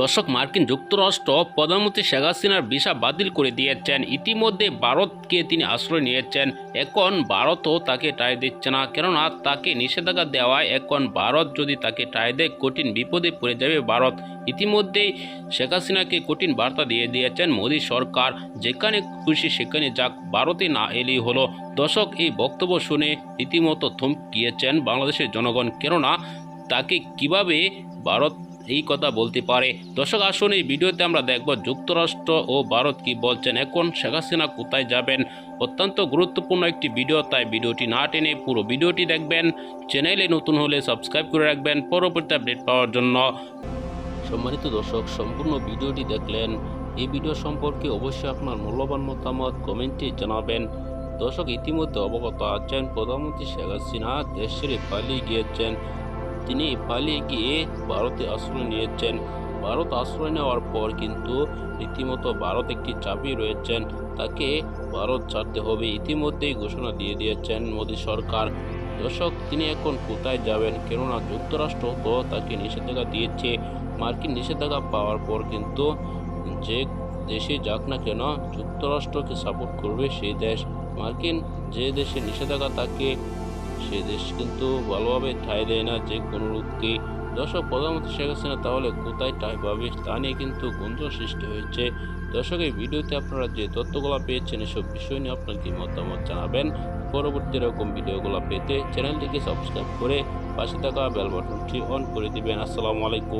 দর্শক, মার্কিন যুক্তরাষ্ট্র প্রধানমন্ত্রী শেখ হাসিনার ভিসা বাতিল করে দিয়েছেন। ইতিমধ্যে ভারতকে তিনি আশ্রয় নিয়েছেন। এখন ভারতও তাকে টাই দিচ্ছে না। কেননা তাকে নিষেধাজ্ঞা দেওয়ায় এখন ভারত যদি তাকে টাই দেয়, কঠিন বিপদে পড়ে যাবে ভারত। ইতিমধ্যেই শেখ হাসিনাকে কঠিন বার্তা দিয়ে দিয়েছেন মোদী সরকার। যেখানে খুশি সেখানে যাক, ভারতে না এলেই হলো। দর্শক, এই বক্তব্য শুনে রীতিমতো থমকিয়েছেন বাংলাদেশের জনগণ। কেননা তাকে কীভাবে ভারত এই কথা বলতে পারে। দর্শক, আসুন এই ভিডিওতে আমরা দেখব যুক্তরাষ্ট্র ও ভারত কি বলছেন। এখন শেখ হাসিনা কোথায় যাবেন? অত্যন্ত গুরুত্বপূর্ণ একটি ভিডিও, তাই ভিডিওটি না টেনে পুরো ভিডিওটি দেখবেন। চ্যানেলে নতুন হলে সাবস্ক্রাইব করে রাখবেন পরবর্তী আপডেট পাওয়ার জন্য। সম্মানিত দর্শক, সম্পূর্ণ ভিডিওটি দেখলেন। এই ভিডিও সম্পর্কে অবশ্যই আপনার মূল্যবান মতামত কমেন্টে জানাবেন। দর্শক, ইতিমধ্যে অবগত আছেন, প্রধানমন্ত্রী শেখ হাসিনা দেশ ছেড়ে পালিয়ে গিয়েছেন। তিনি পালিয়ে গিয়ে ভারতে আশ্রয় নিয়েছেন। ভারত আশ্রয় নেওয়ার পর কিন্তু রীতিমতো ভারত একটি চাপে রয়েছেন, তাকে ভারত ছাড়তে হবে ইতিমধ্যেই ঘোষণা দিয়ে দিয়েছেন মোদী সরকার। দর্শক, তিনি এখন কোথায় যাবেন? কেননা যুক্তরাষ্ট্র তো তাকে নিষেধাজ্ঞা দিয়েছে। মার্কিন নিষেধাজ্ঞা পাওয়ার পর কিন্তু যে দেশে যাক না কেন যুক্তরাষ্ট্রকে সাপোর্ট করবে সেই দেশ। মার্কিন যে দেশে নিষেধাজ্ঞা থাকে সে দেশ কিন্তু ভালোভাবে ঠাঁই দেয় না যে কোনো রূপকে দর্শক প্রধানমন্ত্রী শেখ হাসিনা তাহলে কোথায় ঠাঁই পাবে তা নিয়ে কিন্তু গুঞ্জন সৃষ্টি হয়েছে। দর্শক, এই ভিডিওতে আপনারা যে তথ্যগুলো পেয়েছেন, এসব বিষয় নিয়ে আপনার কি মতামত জানাবেন? পরবর্তী এরকম ভিডিওগুলো পেতে চ্যানেলটিকে সাবস্ক্রাইব করে পাশে থাকা বেল বাটনটি অন করে দিবেন। আসসালামু আলাইকুম।